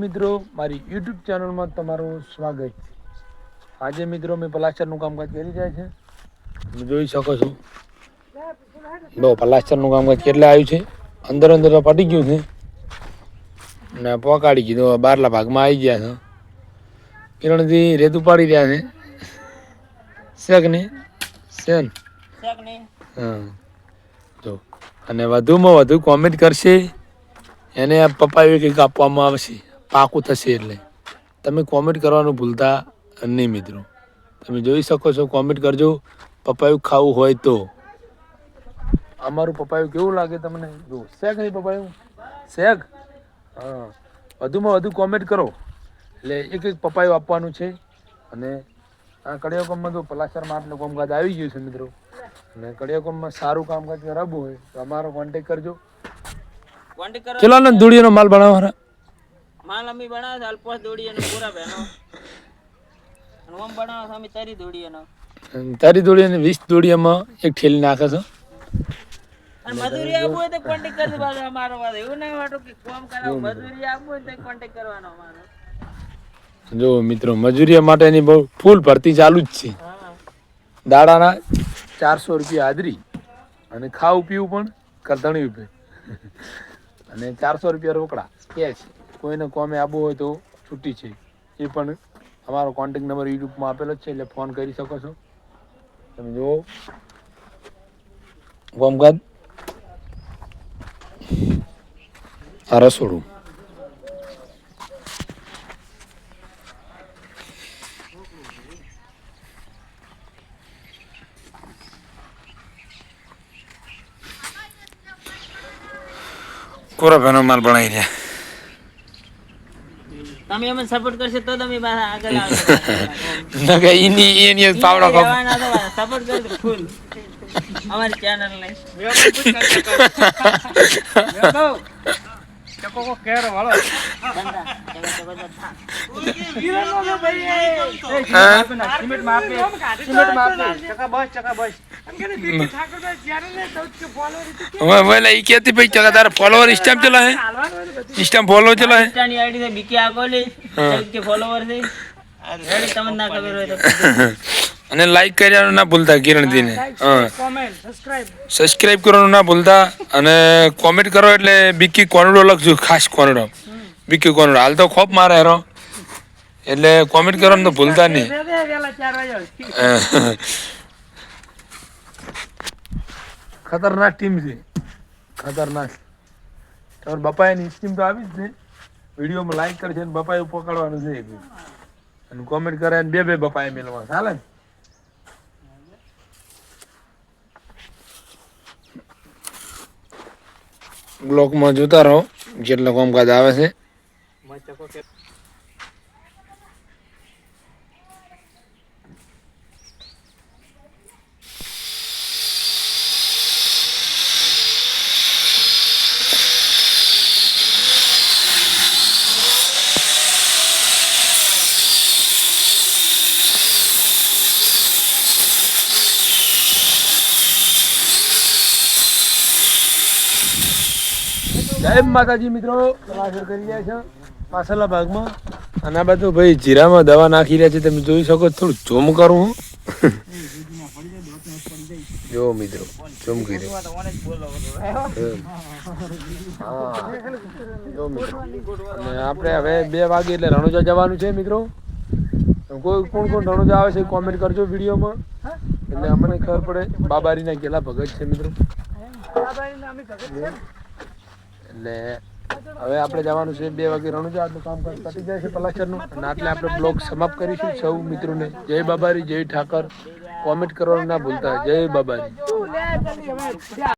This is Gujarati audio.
મિત્રો મારી યુટ્યુબ ચેનલમાં તમારું સ્વાગત છે. આજે મિત્રો મેં પ્લાસ્ટરનું કામકાજ કરી રહ્યા છે. તમે જોઈ શકો છો. બહુ પ્લાસ્ટરનું કામકાજ કેટલે આવ્યું છે? અંદર અંદર તો પટી ગયું છે. ને પોકાડી કીધું બારલા ભાગમાં આવી ગયા છે. કિરણથી રેત ઉપાડી રહ્યા છે. શેક ને હા. જો અને વધુમાં વધુ કોમેન્ટ કરશે. એને પપ્પા એવી કંઈક આપવામાં આવશે. પાકું થશે એટલે. તમે કોમેન્ટ કરવાનું ભૂલતા નહીં મિત્રો. તમે જોઈ શકો છો કોમેન્ટ કરજો. પપાયું ખાવું હોય તો. અમારું પપાયું કેવું લાગે તમને? જો શેક નહીં પપાયું? શેક? હા. વધુમાં વધુ કોમેન્ટ કરો. એટલે એક એક પપાયું આપવાનું છે. અને આ કડિયા કોમમાં તો પલાસરમાં આટલું કામકાજ આવી ગયું છે મિત્રો. અને કડિયા કોમમાં સારું કામકાજ કરાવવું હોય તો અમારો કોન્ટેક કરજો. કોન્ટેક કરો. ચલો ને ધૂળીનો માલ બનાવવા માલ અમે બનાવે છે અલ્પોસ દોડી અને પૂરા બહેનો અને ઓમ બનાવે છે અમે તરી દોડી એનો તરી દોડી અને વીસ દોડીયામાં એક ઠેલી નાખે છે. અને મજૂરી આપવું હોય તો કોન્ટેક કરજો બાજુ અમારો વાત એવું નહીં વાટો કે કોમ કરાવો મજૂરી આપવું હોય તો કોન્ટેક કરવાનો અમારો. જો મિત્રો મજૂરી માટેની બહુ ફૂલ ભરતી ચાલુ જ છે. દાડાના ચારસો રૂપિયા હાજરી. અને ખાવું પીવું પણ કરધણી રૂપે અને ચારસો રૂપિયા રોકડા. કેશ કોઈને કોમે આવવું હોય તો છૂટી છે. એ પણ અમારો કોન્ટેક નંબર યુટ્યુબમાં આપેલો જ છે, એટલે ફોન કરી શકો છો. તમે જુઓ. ગોમગદ. આ રસોડું. કોરા માલ બનાવી રહ્યા. તમે અમને સપોર્ટ કરશો તો તમે પાછા આગળ આવશો. નકે એની એની પાવડો કપ સપોર્ટ કરજો ફૂલ અમારી ચેનલ ને. હવે વેલા ઈ કહેતી ભાઈ ચકા તારા ફોલોવર ઇન્સ્ટામ ચલા હે ઇન્સ્ટામ ફોલો ચલા હે ઇન્સ્ટાની આઈડી છે બીકે આકોલી કે ફોલોવર છે રેડી તમને ના ખબર હોય તો અને લાઈક કરવાનું ના ભૂલતા કિરણજીને. હા સબસ્ક્રાઇબ કરવાનું ના ભૂલતા અને કોમેન્ટ કરો એટલે બીકી કોનડો લખજો ખાસ કોનડો. બીકી કોનડો. હાલ તો ખોપ મારે હેરો. એટલે કોમેન્ટ કરવાનું તો ભૂલતા નહીં. ખતરનાક ટીમ છે. ખતરનાક. તમારે બપાયાની સ્કીમ તો આવી જ છે. વિડીયોમાં લાઈક કરશે ને બપાયું પકડવાનું છે અને કોમેન્ટ કરે ને બે બે બપાય મેળવા ચાલે ને? બ્લોકમાં જોતા રહો. જેટલા કામકાજ આવે છે. જય માતાજી મિત્રો. કરી રહ્યા છે પાછળના ભાગમાં. અને આ બધું ભાઈ જીરામાં દવા નાખી રહ્યા છે તમે જોઈ શકો થોડું જોમ કરું હું. જો મિત્રો જોમ કરી જો મિત્રો. અને આપણે હવે બે વાગે એટલે રણોજા જવાનું છે મિત્રો. કોઈ કોણ કોણ રણોજા આવે છે કોમેન્ટ કરજો વિડીયોમાં. એટલે અમને ખબર પડે બાબારીના કેટલા ભગત છે મિત્રો. એટલે હવે આપણે જવાનું છે, બે વાગે રણુજા આટલું કામ પતી જાય છે પલાચરનું અને આટલે આપણે બ્લોગ સમાપ્ત કરીશું સૌ મિત્રોને. જય બાબારી, જય ઠાકર. કોમેન્ટ કરવાનું ના ભૂલતા. જય બાબારી.